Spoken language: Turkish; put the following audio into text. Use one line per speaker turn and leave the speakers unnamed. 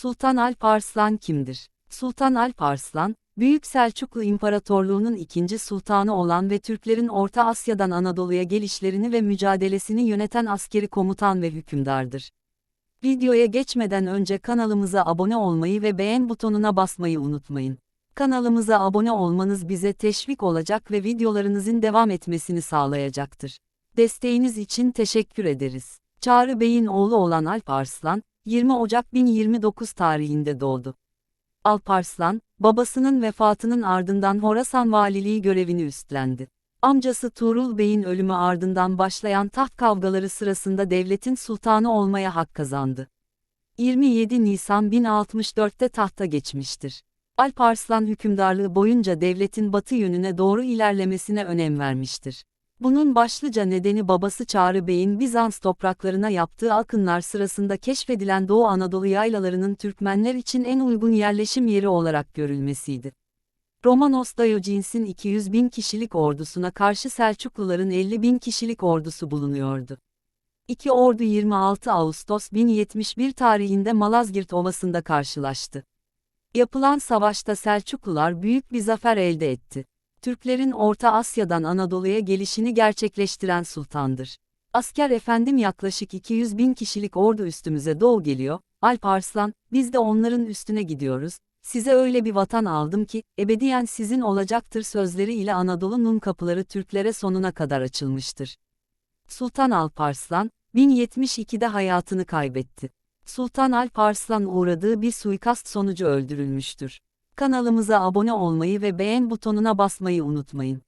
Sultan Alp Arslan kimdir? Sultan Alp Arslan, Büyük Selçuklu İmparatorluğu'nun ikinci sultanı olan ve Türklerin Orta Asya'dan Anadolu'ya gelişlerini ve mücadelesini yöneten askeri komutan ve hükümdardır. Videoya geçmeden önce kanalımıza abone olmayı ve beğen butonuna basmayı unutmayın. Kanalımıza abone olmanız bize teşvik olacak ve videolarınızın devam etmesini sağlayacaktır. Desteğiniz için teşekkür ederiz. Çağrı Bey'in oğlu olan Alp Arslan, 20 Ocak 1029 tarihinde doğdu. Alp Arslan, babasının vefatının ardından Horasan valiliği görevini üstlendi. Amcası Tuğrul Bey'in ölümü ardından başlayan taht kavgaları sırasında devletin sultanı olmaya hak kazandı. 27 Nisan 1064'te tahta geçmiştir. Alp Arslan hükümdarlığı boyunca devletin batı yönüne doğru ilerlemesine önem vermiştir. Bunun başlıca nedeni babası Çağrı Bey'in Bizans topraklarına yaptığı akınlar sırasında keşfedilen Doğu Anadolu yaylalarının Türkmenler için en uygun yerleşim yeri olarak görülmesiydi. Romanos Diogenes'in 200 bin kişilik ordusuna karşı Selçukluların 50 bin kişilik ordusu bulunuyordu. İki ordu 26 Ağustos 1071 tarihinde Malazgirt Ovası'nda karşılaştı. Yapılan savaşta Selçuklular büyük bir zafer elde etti. Türklerin Orta Asya'dan Anadolu'ya gelişini gerçekleştiren sultandır. Asker efendim yaklaşık 200 bin kişilik ordu üstümüze doğu geliyor, Alp Arslan, biz de onların üstüne gidiyoruz, size öyle bir vatan aldım ki, ebediyen sizin olacaktır sözleri ile Anadolu'nun kapıları Türklere sonuna kadar açılmıştır. Sultan Alp Arslan, 1072'de hayatını kaybetti. Sultan Alp Arslan uğradığı bir suikast sonucu öldürülmüştür. Kanalımıza abone olmayı ve beğen butonuna basmayı unutmayın.